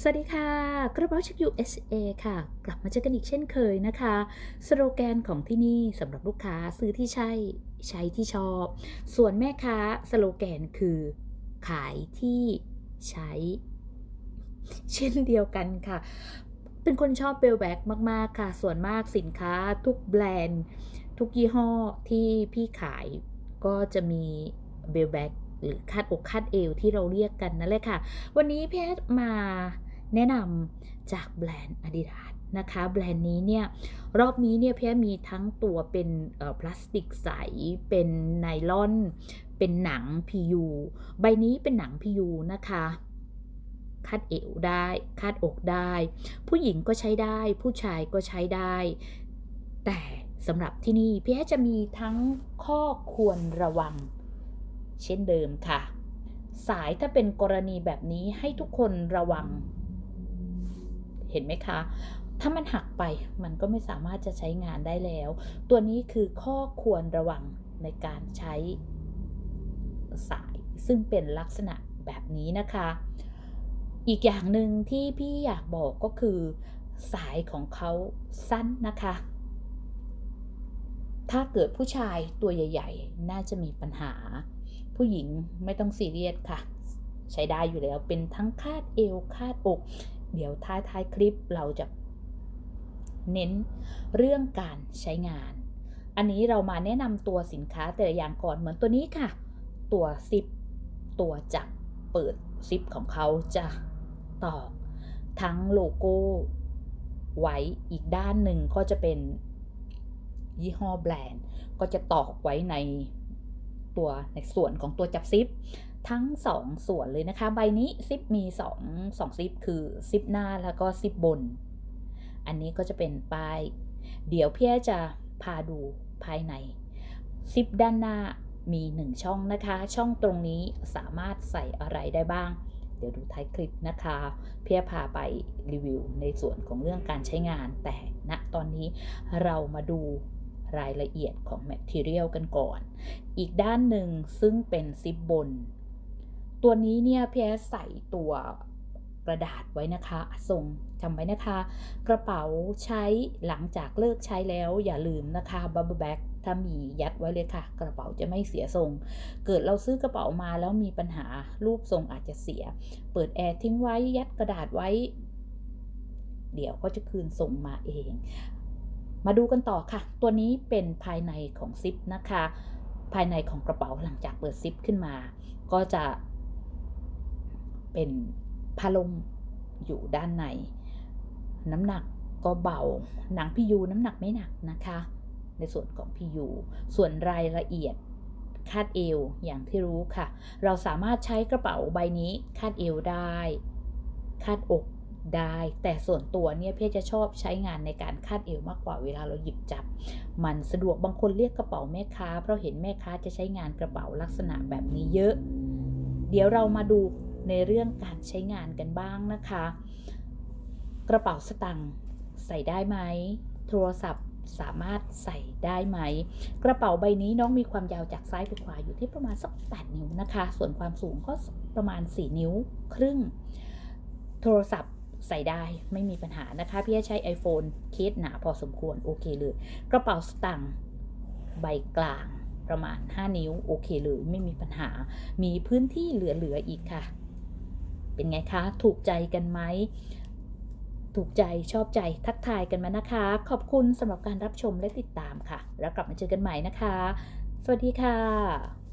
สวัสดีค่ะ กระเป๋าช็ค USA ค่ะ กลับมาเจอกันอีกเช่นเคยนะคะ สโลแกนของที่นี่สำหรับลูกค้าซื้อที่ใช่ ใช้ที่ชอบ ส่วนแม่ค้าสโลแกนคือ ขายที่ใช้ เช่นเดียวกันค่ะ เป็นคนชอบเบลแบ็กมาก ๆ ค่ะ ส่วนมากสินค้าทุกแบรนด์ ทุกยี่ห้อที่พี่ขายก็จะมีเบลแบ็กหรือคาดอกคาดเอวที่เราเรียกกันนั่นแหละค่ะ วันนี้พี่แอดมา แนะนำจากแบรนด์ Adidas นะคะ แบรนด์นี้เนี่ยรอบนี้เนี่ยพี่มีทั้งตัวเป็นพลาสติกใส เป็นไนลอน เป็นหนัง PU ใบนี้เป็นหนัง PU นะคะคาดเอวได้คาดอกได้ ผู้หญิงก็ใช้ได้ ผู้ชายก็ใช้ได้ แต่สำหรับที่นี่พี่แอจะมีทั้งข้อควรระวัง เช่นเดิมค่ะ สายถ้าเป็นกรณีแบบนี้ให้ทุกคนระวัง เห็นไหมคะ ถ้ามันหักไปมันก็ไม่สามารถจะใช้งานได้แล้ว ตัวนี้คือข้อควรระวังในการใช้สาย ซึ่งเป็นลักษณะแบบนี้นะคะ อีกอย่างหนึ่งที่พี่อยากบอกก็คือ สายของเขาสั้นนะคะ ถ้าเกิดผู้ชายตัวใหญ่ ๆ น่าจะมีปัญหา ผู้หญิงไม่ต้องซีเรียสค่ะ ใช้ได้อยู่แล้วเป็นทั้งคาดเอวคาดอกเดี๋ยวท้ายท้ายคลิปเราจะเน้นเรื่องการใช้งาน อันนี้เรามาแนะนำตัวสินค้าแต่ละอย่างก่อนเหมือนตัวนี้ค่ะ ตัวซิปตัวจับเปิดซิปของเขาจะตอกทั้งโลโก้ไว้อีกด้านหนึ่งก็จะเป็นยี่ห้อแบรนด์ ก็จะตอกไว้ในตัวในส่วนของตัวจับซิป ทั้ง 2 ส่วนเลยนะคะ ใบนี้ซิปมี2 2ซิปคือซิปหน้าแล้วก็ซิปบน อันนี้ก็จะเป็นป้าย เดี๋ยวพี่จะพาดูภายใน ซิปด้านหน้ามี 1 ช่องนะคะ ช่องตรงนี้สามารถใส่อะไรได้บ้าง เดี๋ยวดูท้ายคลิปนะคะเพี่พาไปรีวิวในส่วนของเรื่องการใช้งาน แต่ณตอนนี้เรามาดูรายละเอียดของ Material กันก่อน อีกด้านหนึ่งซึ่งเป็นซิปบน ตัวนี้เนี่ยพี่แอใส่ตัวกระดาษไว้นะคะส่งจำไว้นะคะ กระเป๋าใช้หลังจากเลิกใช้แล้วอย่าลืมนะคะบับเบิลแบ็กถ้ามียัดไว้เลยค่ะ กระเป๋าจะไม่เสียทรง เกิดเราซื้อกระเป๋ามาแล้วมีปัญหารูปทรงอาจจะเสีย เปิดแอร์ทิ้งไว้ยัดกระดาษไว้ เดี๋ยวก็จะคืนส่งมาเอง มาดูกันต่อค่ะ ตัวนี้เป็นภายในของซิปนะคะ ภายในของกระเป๋าหลังจากเปิดซิปขึ้นมา ก็จะ เป็นผ้าลมอยู่ด้านใน น้ำหนักก็เบา หนังพิยูน้ำหนักไม่หนักนะคะ ในส่วนของพิยูส่วนรายละเอียดคาดเอวอย่างที่รู้ค่ะ เราสามารถใช้กระเป๋าใบนี้คาดเอวได้ คาดอกได้ แต่ส่วนตัวเนี่ยเพี่จะชอบใช้งานในการคาดเอวมากกว่าเวลาเราหยิบจับ มันสะดวกบางคนเรียกกระเป๋าแม่ค้า เพราะเห็นแม่ค้าจะใช้งานกระเป๋าลักษณะแบบนี้เยอะ เดี๋ยวเรามาดู ในเรื่องการใช้งานกันบ้างนะคะ กระเป๋าสตางค์ใส่ได้ไหม โทรศัพท์สามารถใส่ได้ไหม กระเป๋าใบนี้น้องมีความยาวจากซ้ายไปขวาอยู่ที่ประมาณสัก 8 นิ้วนะคะ ส่วนความสูงก็ประมาณ 4 นิ้วครึ่ง โทรศัพท์ใส่ได้ไม่มีปัญหานะคะ พี่ใช้ iPhone เคสหนาพอสมควร โอเคเลย กระเป๋าสตางค์ใบกลางประมาณ 5 นิ้ว โอเคเลย ไม่มีปัญหา มีพื้นที่เหลือ ๆ อีกค่ะ เป็นไงคะ ถูกใจกันไหม ถูกใจชอบใจทักทายกันมานะคะ ขอบคุณสำหรับการรับชมและติดตามค่ะ แล้วกลับมาเจอกันใหม่นะคะ สวัสดีค่ะ